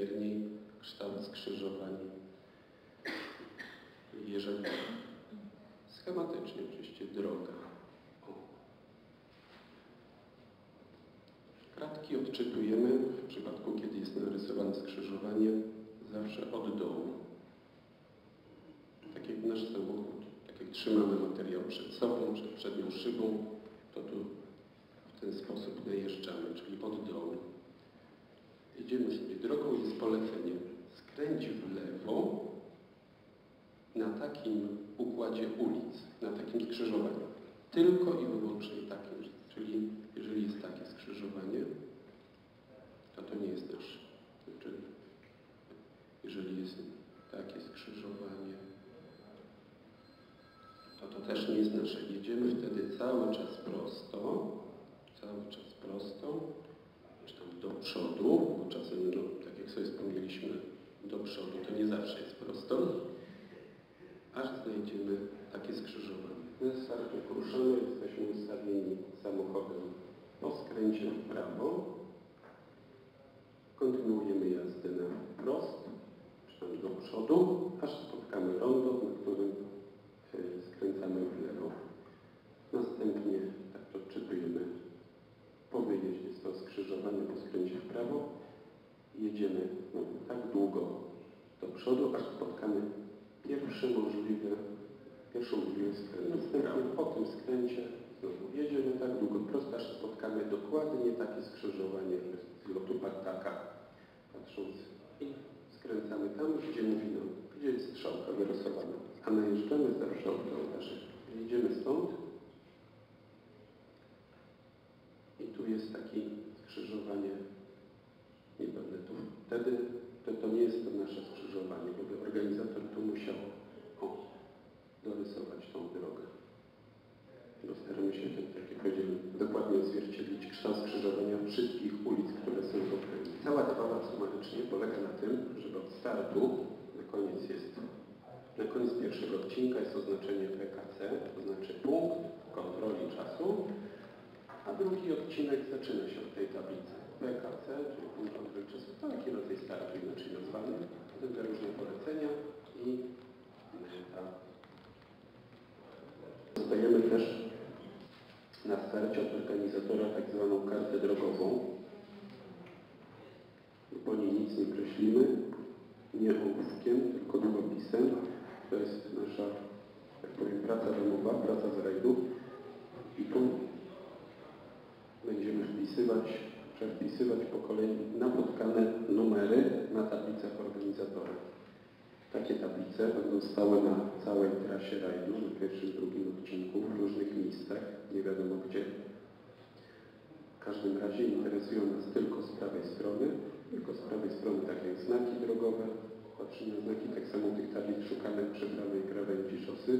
wierniej kształt skrzyżowań Jerzego. Schematycznie oczywiście droga. O. Kratki odczytujemy w przypadku, kiedy jest narysowane skrzyżowanie zawsze od dołu. Tak jak nasz samochód, tak jak trzymamy materiał przed sobą, przed przednią szybą, to tu w ten sposób najeżdżamy, czyli od dołu. Idziemy sobie drogą, jest polecenie. Skręć w lewo na takim układzie ulic, na takim skrzyżowaniu. Tylko i wyłącznie takim. Czyli jeżeli jest takie skrzyżowanie, to to nie jest nasz. Czyli jeżeli jest takie skrzyżowanie, to to też nie jest nasze. Jedziemy wtedy cały czas prosto, cały czas prosto, czy tam do przodu, no, tak jak sobie wspomnieliśmy, do przodu to nie zawsze jest prosto, aż znajdziemy takie skrzyżowanie. My startu ruszamy, jesteśmy ustawieni samochodem o skręcie w prawo. Kontynuujemy jazdę na wprost, czy tam do przodu, aż spotkamy rondo, na którym e, skręcamy w lewo. Następnie tak to odczytujemy po wyjeździe z to skrzyżowanie po skręcie w prawo. Jedziemy no, tak długo do przodu, aż spotkamy pierwszy możliwy, pierwszą możliwy skręt. Następnie po tym skręcie znowu jedziemy tak długo prosto, aż spotkamy dokładnie takie skrzyżowanie z lotu Partaka. Patrząc i skręcamy tam, gdzie mówi nam, gdzie jest strzałka wyrysowana. A najeżdżamy zawsze od ołtarzy. Jedziemy stąd i tu jest takie skrzyżowanie niepewne. Tu wtedy to, to nie jest to nasze skrzyżowanie, bo organizator tu musiał o, dorysować tą drogę. Staramy się, tak, tak jak powiedziałem, dokładnie odzwierciedlić kształt skrzyżowania wszystkich ulic, które są w okręgu. Cała zabawa sumarycznie polega na tym, że od startu na koniec jest, na koniec pierwszego odcinka jest oznaczenie PKC, to znaczy punkt kontroli czasu, a drugi odcinek zaczyna się od tej tablicy. PKC, czyli punkt kontroli taki rodzaj startu inaczej nazwany, te różne polecenia i meta. Dostajemy też na starcie od organizatora tak zwaną kartę drogową. Po niej nic nie kreślimy, nie ołówkiem, tylko długopisem. To jest nasza, tak powiem, praca domowa, praca z rajdu. I tu będziemy wpisywać, przewpisywać po kolei napotkane numery na tablicach organizatora. Takie tablice będą stałe na całej trasie rajdu, na pierwszym, drugim odcinku, w różnych miejscach, nie wiadomo gdzie. W każdym razie interesują nas tylko z prawej strony, tylko z prawej strony tak jak znaki drogowe, patrzymy na znaki, tak samo tych tablic szukamy przy prawej krawędzi szosy.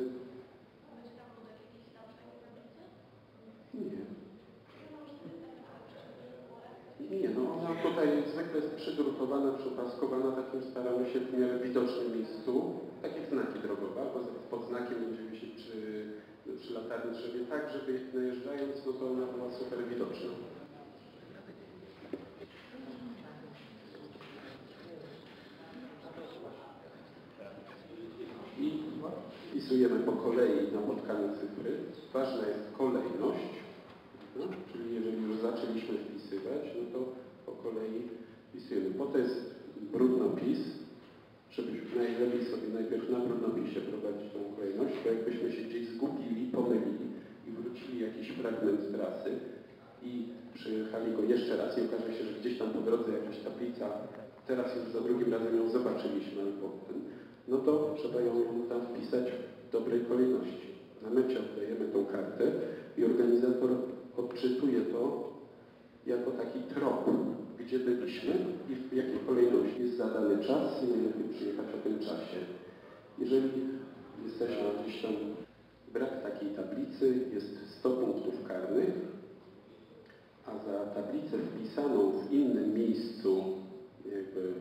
Nie. Nie, no ona tutaj zwykle jest przydrukowana, przypaskowana, takim staramy się w miarę widocznym miejscu, tak jak znaki drogowe, bo pod znakiem będzie wisieć przy, przy latarni drzewie, tak, żeby najeżdżając, no to ona była super widoczna. I wpisujemy po kolei napotkane cyfry. Ważna jest kolejność, no, czyli jeżeli już zaczęliśmy wpisywać, no to po kolei wpisujemy. Po to jest brudnopis, żebyśmy najlepiej sobie najpierw na brudnopisie prowadzić tą kolejność, bo jakbyśmy się gdzieś zgubili, pomylili i wrócili jakiś fragment trasy i przyjechali go jeszcze raz i okaże się, że gdzieś tam po drodze jakaś tablica, teraz już za drugim razem ją zobaczyliśmy, albo ten, no to trzeba ją tam wpisać w dobrej kolejności. Na mecie oddajemy tą kartę i organizator odczytuje to jako taki trop, gdzie byliśmy i w jakiej kolejności jest zadany czas i najlepiej przyjechać o tym czasie. Jeżeli jesteśmy gdzieś tam, brak takiej tablicy, jest 100 punktów karnych, a za tablicę wpisaną w innym miejscu jakby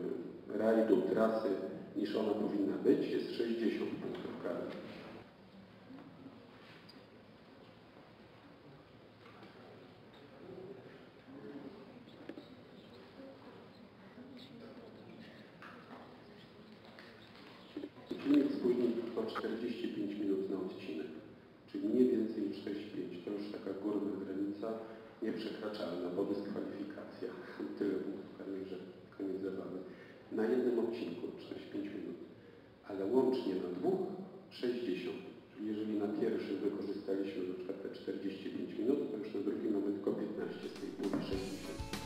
rajdu, trasy niż ona powinna być, jest 60 punktów karnych. Spóźnień to 45 minut na odcinek, czyli nie więcej niż 6,5. To już taka górna granica nieprzekraczalna, bo dyskwalifikacja. Tyle punktów karnych, że koniec zabawy. Na jednym odcinku 45 minut, ale łącznie na dwóch 60. Czyli jeżeli na pierwszym wykorzystaliśmy na przykład te 45 minut, to już na drugim mamy tylko 15 z tej puli 60.